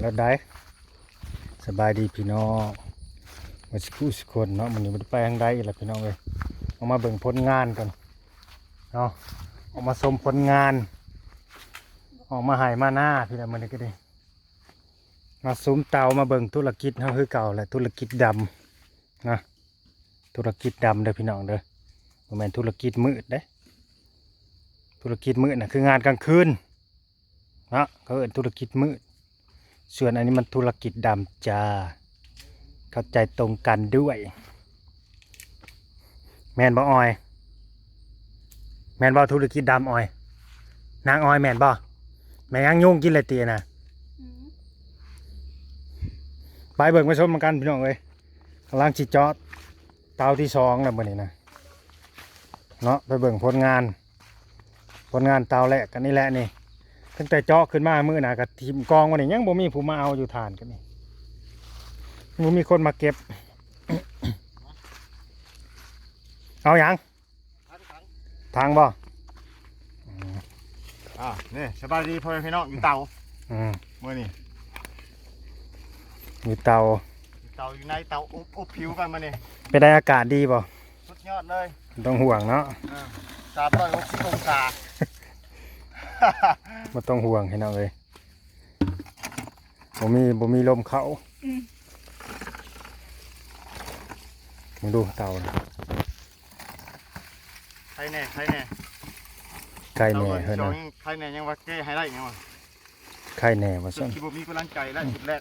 แล้วได้สบายดีพี่น้องมาสิคู่สิคนเนาะมันนี้มันไปทางใดอีกล่ะพี่น้องเลยออกมาเบิ่งผลงานกันเนาะออกมาชมผลงาน ออกมาหายมาหน้าพี่น้องมันก็ดีมาซุ้มเตามาเบิ่งธุรกิจเฮาคือเก่าแหละธุรกิจดำนะธุรกิจดำเด้อพี่น้องเด้อบ่แม่นธุรกิจมืดเด้ธุรกิจมืดน่ะคืองานกลางคืนนะเขาเอินธุรกิจมืด ส่วนอันนี้มันธุรกิจดำจ้า เข้าใจตรงกันด้วย แมนบ่ออย แมนบ่ธุรกิจดำออย นางออยแมนบ่แม่ยังยุ่งกินเลยตีนะไปเบิ่งไปชมมันกันพี่น้องเอ้ยกำลังจิจอดเตาที่สองแล้วมื้อนี้นะเนาะไปเบิ่งผลงาน ผลงานเตาแรกกันนี่แหละนี่ ตั้งแต่เจาะขึ้นมามือหนากับทีมกองวันนี้ยังบ่มีผู้มาเอาอยู่ฐานกันนี่บ่มีคนมาเก็บ เอาอยัางทางบ่อ่านี่สบายดีพ่อแม่พี่น้องอยู่เตาอืมเมื่อนี่มีเตาอยู่เตาอยู่ในเตาอบอบผิวกันมาเนี่ยไปได้อากาศดีบ่สุดยอดเลยไม่ต้องห่วงเนาะสามร้อยหกสิบองศา ไม่ต้องห่วงให้น้องเลยบ่มีบ่มีลมเข้ามึงดูเตานะใครแน่ใครแน่ไข่แหน่เฮ้ยสอนะงใครแน่ยังว่าแก้ให้ได้ยังวะไข่แหน่ว่าสุดซั่นที่บ่มีกำลังใจแล้วจุดแรก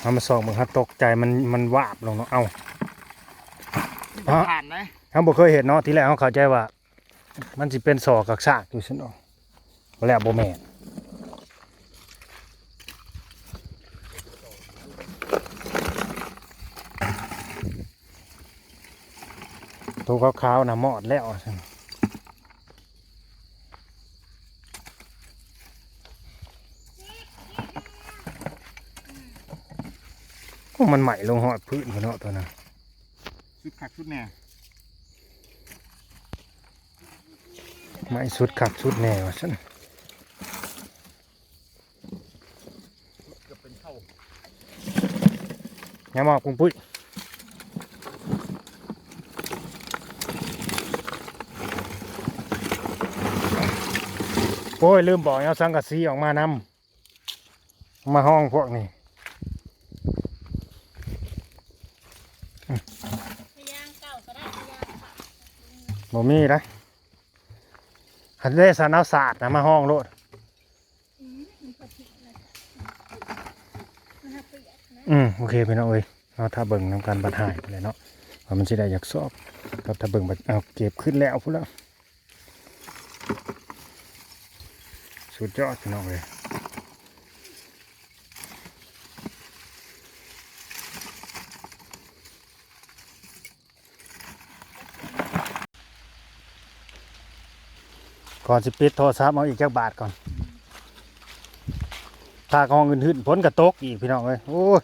เอามาส่องมึงฮะตกใจมันมันวาบลงเนาะเอ้าอะผ่านนะเขาบ่เคยเห็นเนาะทีแรกเขาเข้าใจว่า มันสิเป็นสอกักซากอยู่ซั่นเนาะแล้วบ่แมนตัวขาวๆนะหมอดแล้วซั่นมันใหม่ลงหอดพื้นคนเนาะตัวนั้นสุดขักสุดแน่ ไม่สุดขักสุดแน่ว่าซั่นเกือบเป็นเข้าอย่ามองปุ้งปุ้ยโอ้ย ลืมบอกเอาสังกะสีออกมานำมาห้องพวกนี้พยางเก่าก็ได้พยางค่ะบ่มีนะ ขันได้สานเอาศาสตร์นะมาห้องโลดอืมโอเคพี่น้องเอ้ยเอาถ้าเบิ่งน้ำการบัดหายไปเลยเนาะว่ามันจะได้อยากสอบกับถ้าเบิ่งบัดเอาเก็บขึ้นแล้วพุ่นแล้วสุดยอดพี่น้องเอ้ย ก่อนสิปิดโทรศัพท์เอาอีกจักบาทก่อนถ้ากองอื่นหึ่นพ้นกระตกอีกพี่น้องเอ้ยโอ้ย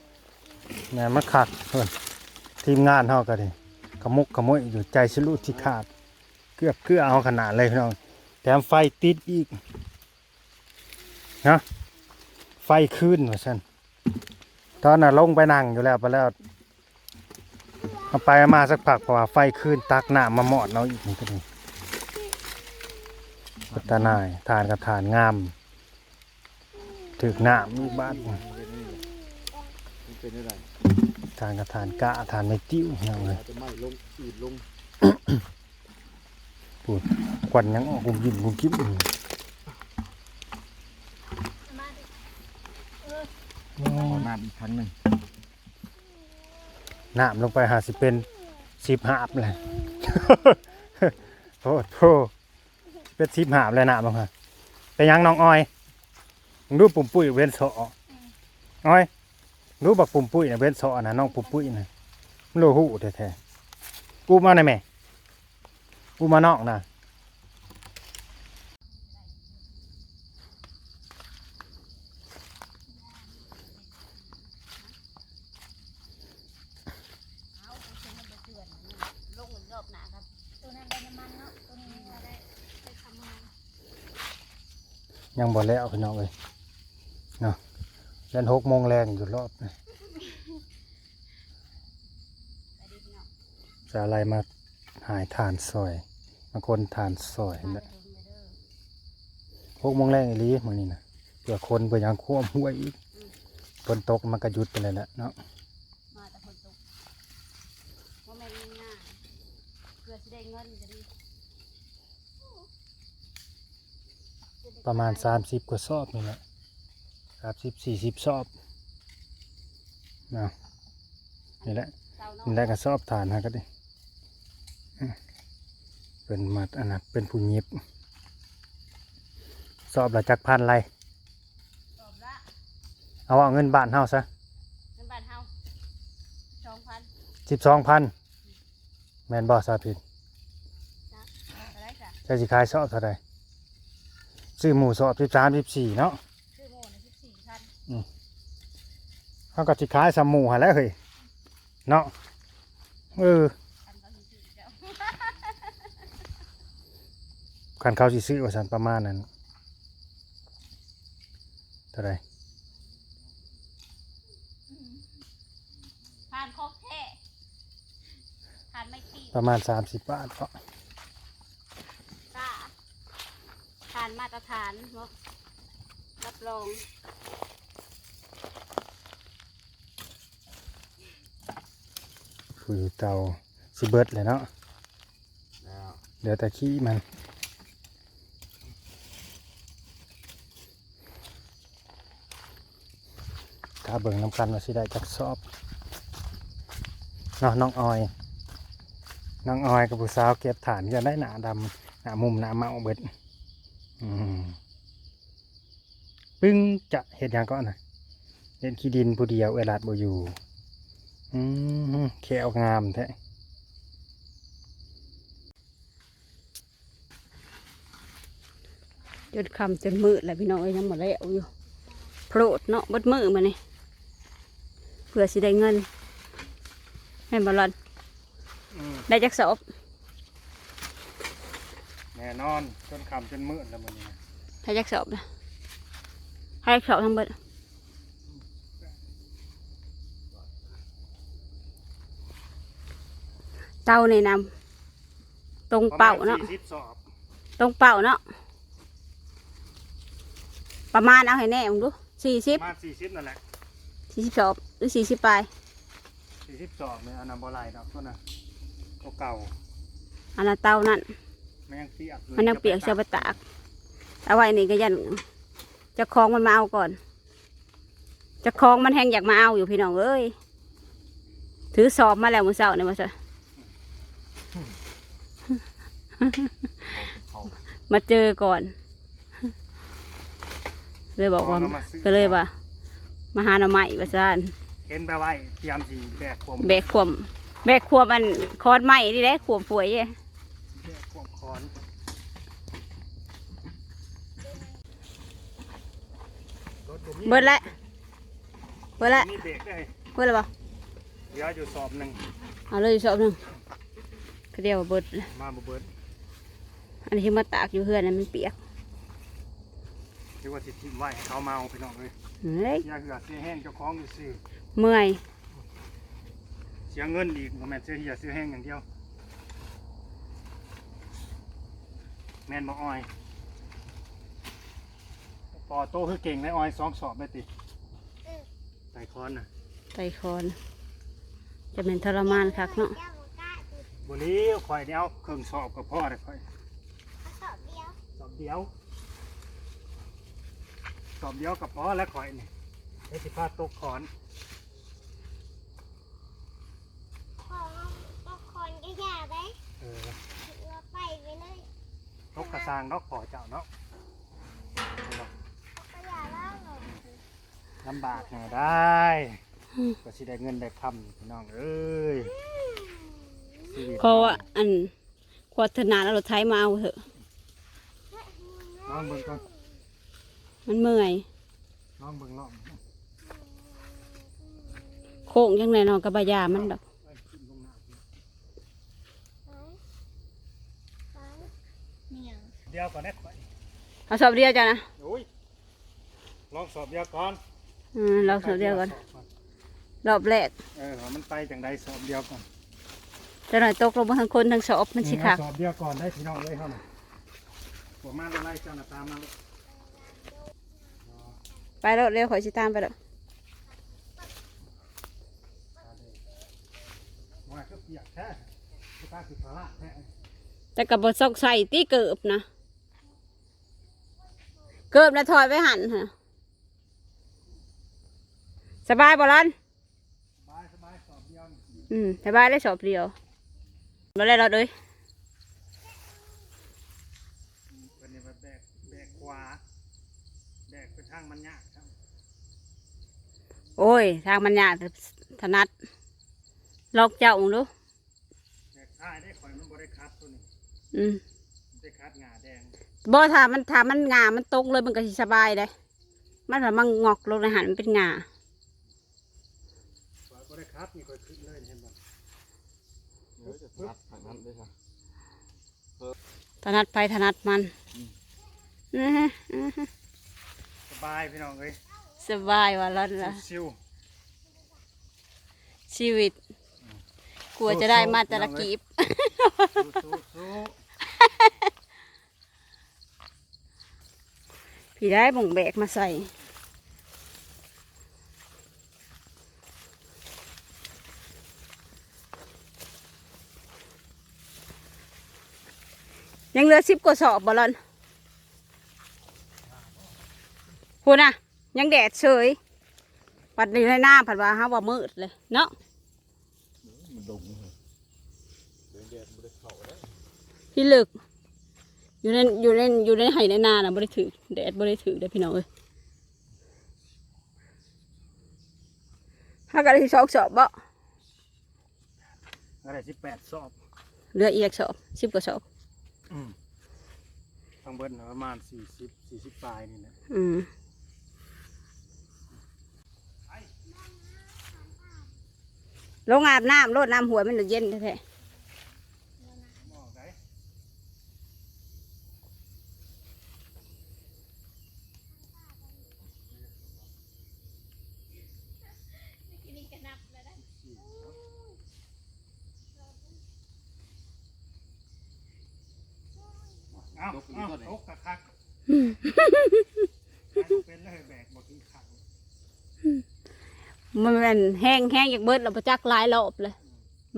แม่มาขักเพิ่นทีมงานเฮาก็ดิขมุกขมุยอยู่ใจสลุที่ขาดเกือบเกือเอาขนาดเลยพี่น้องแถมไฟติดอีกนะไฟขึ้นว่าซั่นตอนน่ะลงไปนั่งอยู่แล้วไปแล้วเอาไปมาสักพักเพราะว่าไฟขึ้นตักหน้ำมาหมอดเราอีกนี่ก็ดี พัฒนายทานกับทานงามถึกน้ำอีกบ้านมันเป็นอะไรทานกับทานกะทานไม่ติ้วอย่างเลยอาจจะไม่ลงอืดลงควันยังออกกุมยิ้มกุมกิ๊บอยู่มาดิเอาน้ำอีกครั้งหนึ่งน้ำลงไปหาสิเป็นสิบหาบเลยโทษโทษ เป็ดสิบหาบเลยน้างค่ะเป็นยังน้องอ้อยรูปุ่มปุ้ยเว้นโซอ้อยรู้บักปุ่มปุ้ยนะเว้นโซนะน้องปุ่มปุ้ยนะมันโลหูแท้ๆกูมาไหนแม่กูมานอกนะ เอาเอาเชือกมันไปเตือนลงรอบหนาครับ ตัวนั้นได้น้ำมันเนาะ ตัวนี้ยังว่าได้ไปทำงาน ยังบ่แล้วพี่น้องเลยเนาะยันหกโมงแรงอยู่รอบนะจะอะไรมาหายทานซอยมาคนทานซอยนะเดินไปเด้อหกโมงแรงอีลีมื้อนี้นะเผื่อคนเผื่อยังควมหัวอีกฝนตกมันก็หยุดไปเลยแหละเนาะมาแต่คนตกว่าแม่นง่ายเพื่อสิได้เงินจะดี ประมาณสามสิบกว่าซอบนี่แหละสามสิบสี่สิบซอบเนาะนี่แหละเจ้าน้องนี่แหละก็ซอบทานฮะก็ดิอืมเป็นมัดอันนั้นเป็นผู้หยิบสอบละจักพันไรตอบละเอาเอาเงินบ้านเฮาซะเงินบ้านเฮาสองพันสิบสองพันแมนบอสาพิดนะอะไรจ้ะใช้สิขายสอบเท่าไร ซื้อหมูสอบสิบสามสิบสี่เนาะชื่อโมนะสิบสี่พันเขาก็สิขายสามหมูหาแล้วเฮ้ยเนาะเออพันก็สิสี่เจ้าคันเขาสิซื้อว่าสันประมาณนั้นเท่าไรทานคอกแท้ทานไม่ตีประมาณสามสิบบาทก็ตา ทานมาตรฐานเนาะรับรองคือเตาสิเบิดเลยเนาะแล้วเดี๋ยวแต่ขี้มันถ้าเบิ่งน้ำกันว่าสิได้จักสอบเนาะน้องออยน้องออยกับผู้สาวเก็บฐานจะได้หนาดำหนามุมหนาเมาเบิดอืม ปึ้งจะเห็ดหยังก่อนนะเล่นขี้ดินผู้เดียวเวลาดบ่อยู่อืมแควงามแท้จนคำจนมืดแล้วพี่น้องเอ้ยยังหมดแล้วอยู่โผล่เนาะเบดมือมานี่เพื่อสิได้เงินแม่นบอลอนอืมได้จักสอบ แน่นอนจนคำจนมืดแล้วมันนี้นะได้จักสอบนะให้จักสอบทั้งเบิดเต้าในนำตรงเป่าเนาะ ประมณสี่สิบสอบตรงเป่าเนาะ ประมาณเอาให้แน่มึงดูสี่สิปบระมาณสี่สิบนั่นแหละสี่สิบสอบหรือสี่สิบปลายสี่สิบสอบเนี่ยอันนั้นบ่ไหลดอกตัวน่ะตัวเก่าอันนั้นเต้านั่น มันยังเปียกมันยังเปียกเสียไปตาก เอาไว้นี่ก็ยันเจะคลองมันมาเอาก่อนเจะคลองมันแห้งอยากมาเอาอยู่พี่น้องเอ้ย ถือสอบมาแล้วมือเสาเนี่ยมาซะเขามาเจอก่อน เลยบอกว่า ก็เลยว่า มาหาหน่อไม้ว่าซ่านเห็นไปไว้เตรียมสีแบกความแบกขวมแบกขวมมันคอนไม้นี่แหละขวมป่วยเย่ แบกความคอนรถตัวนี้ เบิดละเบิดละมีเบรกได้เบิดละบ่เหลืออยู่สอบหนึ่งเอาเลยสอบหนึ่งก็เดียวเบิดมาบ่เบิดอันนี้ที่มาตากอยู่เพื่อนนั้นมันเปียกหรือว่าสิทิ้งไว้ให้เขาเมาพี่น้องเลยเฮ้ยอย่าเหือดเสียแห้งเจ้าของอยู่ซื้อเมื่อยเสียเงินอีกบ่แม่นเสียเหียเสียแห้งอย่างเดียวแม่นบ่อ้อย ปอโตคือเก่งในอ้อยสองสอบแม่ติใส่คอนน่ะไตคอน จะเป็นทรมานคักเนาะบนี้ข่อยเดียวเครื่องสอบกับพ่อเลยข่อยสอบเดียวสอบเดียวสอบเดียวกับพ่อและข่อยนี่ไอ้สิพาตกขอนของบางคนก็อยากได้เออเราไปไปเลยตกกระซางเนาะขอเจ้าเนาะ ก็อยากเล่าหนู ลำบากหน่อยได้ ก็สิได้เงินได้คำพี่น้องเอ้ยชีวิตเพราะว่าอันขวดธนาแล้วรถไถมาเอาเถอะ น้องเบิ่งก่อนมันเมื่อยน้องเบิ่งน้องโค้งยังไงเนาะกับบายามันแบบเอ้ยขึ้นลงน้ำเนี่ยเดียวก่อนนะข่อยเอาสอบเดียวจ้ะนะ โอ้ยลองสอบเดียวก่อนเอืมเราสอบเดียวก่อนรอบแรกเออว่ามันไปจังใดสอบเดียวก่อนจะหน่อยตกลงมาทั้งคนทั้งสอบมันสิคักสอบเดียวก่อนได้พี่น้องเลยเท่านั้นผมมาไล่เจ้าหน้าตามมาเลยไปแล้วเร็วขอยสิตามไปแล้วว่าก็เปียกแท้ก็ตาคือพละแท้แต่กับบซอกใส่ตีเกิบนะ เกิบแล้วถอยไปหันฮะ สบายบ่ลันสบายสบายสอบเดียวนี่อืมสบายได้สอบเดียวมาได้เราเลยเป็นนี่ว่าแบกแบกขวาแบกไปทางมันยากครับโอ้ย ทางมันยากถนัดลอกเจ้าองดูแบกซ้ายได้ข่อยมันบริคัดตัวนี้อืมมันได้คัดงาแดงบ่ถ้ามันถ้ามันงามันตกเลยมันก็สิสบายเลยมันแบบมันงอกลงในหันมันเป็นงา ข่อยบริคัดนี่ข่อยขึ้นเลยเห็นบ่เดี๋ยวจะทัดทางนั้นด้วยค่ะถนัดไปถนัดมันอื้อหืออื้อหือสบายพี่น้องเอ้ยสบายว่ะลันละชิวชีวิต กลัวจะได้มาแต่ละกีบๆสู้ๆสู้พี่ได้บ่งแบกมาใส่ ยังเหลือสิบกว่าสอบบอลอนพูดนะยังแดดเฉยปัดอยู่ในหน้าผัดว่าฮะว่ามืดเลยเนาะมันดงเลยเดินเดียนไม่ได้เข่าแล้วพี่ลึก อยู่ในอยู่ในอยู่ในไห่ในนาน่ะบ่ได้ถือแดดบ่ได้ถือเด้อพี่น้องเอ้ยถ้ากันที่สองสอบบ่อะไรสิบแปดสอบเหลืออีกสอบสิบกว่าสอบอืม ทางเบิ้ลประมาณสี่สิบสี่สิบปลายนี่แหละอืมลงอาบน้ำรดน้ำหัวมันจะเย็นแท้ เอาเอาตกกะคักไปบ่เป็นเลยแบกบ่ถึงขังๆมันเป็นแห้งแห้งอยากเบิดเราประจักหลายรอบเลย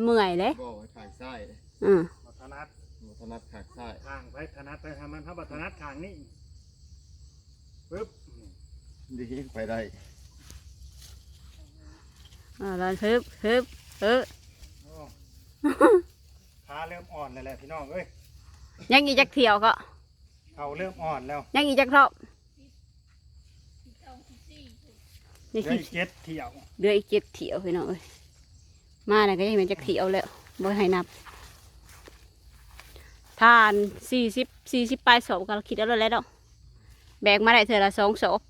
เมื่อยเลยบอกไว้ขางซ้ายอืมบัถนัดหมถนัดขางซ้ายทางไปถนัดไปทางมันถ้าบัถนัดทางนี้ปึ๊บดีไปได้อ่าลอนฮึบฮึบฮึบโอ้ขาเริ่มอ่อนแล้วแหละพี่น้องเอ้ย ยังอีกจักเที่ยวก็เขาเริ่มอ่อนแล้วยังอีกจักรอบนี่เหลือคืออีกเจ็ดเที่ยวเดืออีกเจ็ดเที่ยวพี่น้องเอ้ยมาเนี่ยก็ยังเป็นจักเที่ยวแล้วบ่ให้นับทานสี่สิบสี่สิบปลายศพก็คิดเอาแล้วแหล้วแบกมาได้เท่าละสองศพ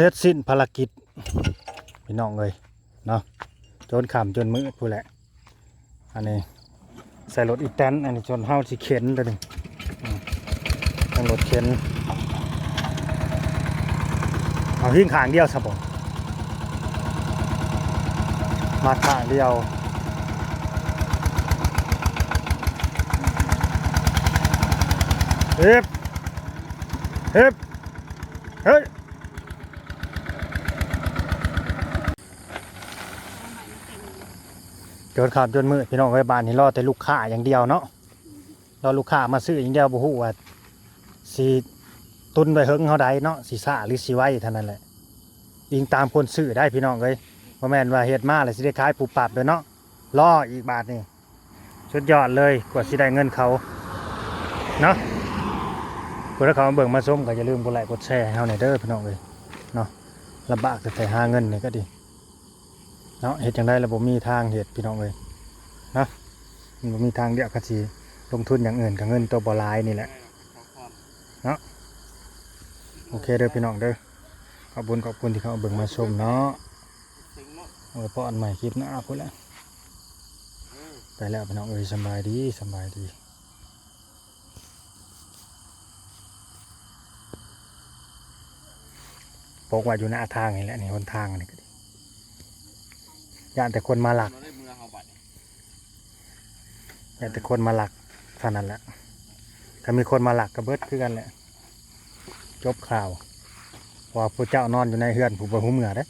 เสร็จสิ้นภารกิจพี่น้องเลยเนาะจนขำจนมืดพูแหละ อันนี้ใส่รถอีแตนอันนี้จนเฮาสิเข็นตัวนี้อืมทางรถเข็นเอาหิ้งขางเดียวสบองมาขางเดียวเฮ็บเฮ็บเฮ้ย จนขามจนมืดพี่น้องไว้บ้านนี่รอแต่ลูกค้าอย่างเดียวเนาะรอลูกค้ามาซื้ออย่างเดียวบ่ฮู้ว่าสิตุนไว้เฮิงเฮาใดเนาะสิซ่าหรือสิไว้เท่านั้นแหละยิงตามคนซื้อได้พี่น้องเอ้ยบ่แม่นว่าเฮ็ดมาแล้วสิได้ขายปูปับเด้อเนาะรออีกบาทนี่สุดยอดเลยกว่าสิได้เงินเขาเนาะผู้ใดเขาเบิ่งมาชมก็อย่าลืมกดไลค์กดแชร์ให้เฮาหน่อยเด้อพี่น้องเอ้ยเนาะลำบากแต่หาเงินนี่ก็ดี เนาะเฮ็ดจังไดระบบมีทางเฮ็ดพี่น้องเอ้ยนะมันบ่มีทางเดียวก็สิลงทุนอย่างอื่นกับเงินตัวบ่หลายนี่แหละเนาะโอเคเด้อพี่น้องเด้อขอบคุณขอบคุณที่เขาเบิ่งมาชมเนาะโอไว้พออันใหม่คลิปหน้าพุ่นละไปแล้วพี่น้องเอ้ยสบายดีสบายดีปกว่าอยู่หน้าทางนี่แหละนี่หนทางนี่ก็ดี ย่านแต่คนมาหลักอย่านแต่คนมาหลักเท่านั้นแหละถ้ามีคนมาหลักกระเบิดคือกันแหละ จบข่าวว่าพระเจ้านอนอยู่ในเฮือนผู้บ่หูเมือเด้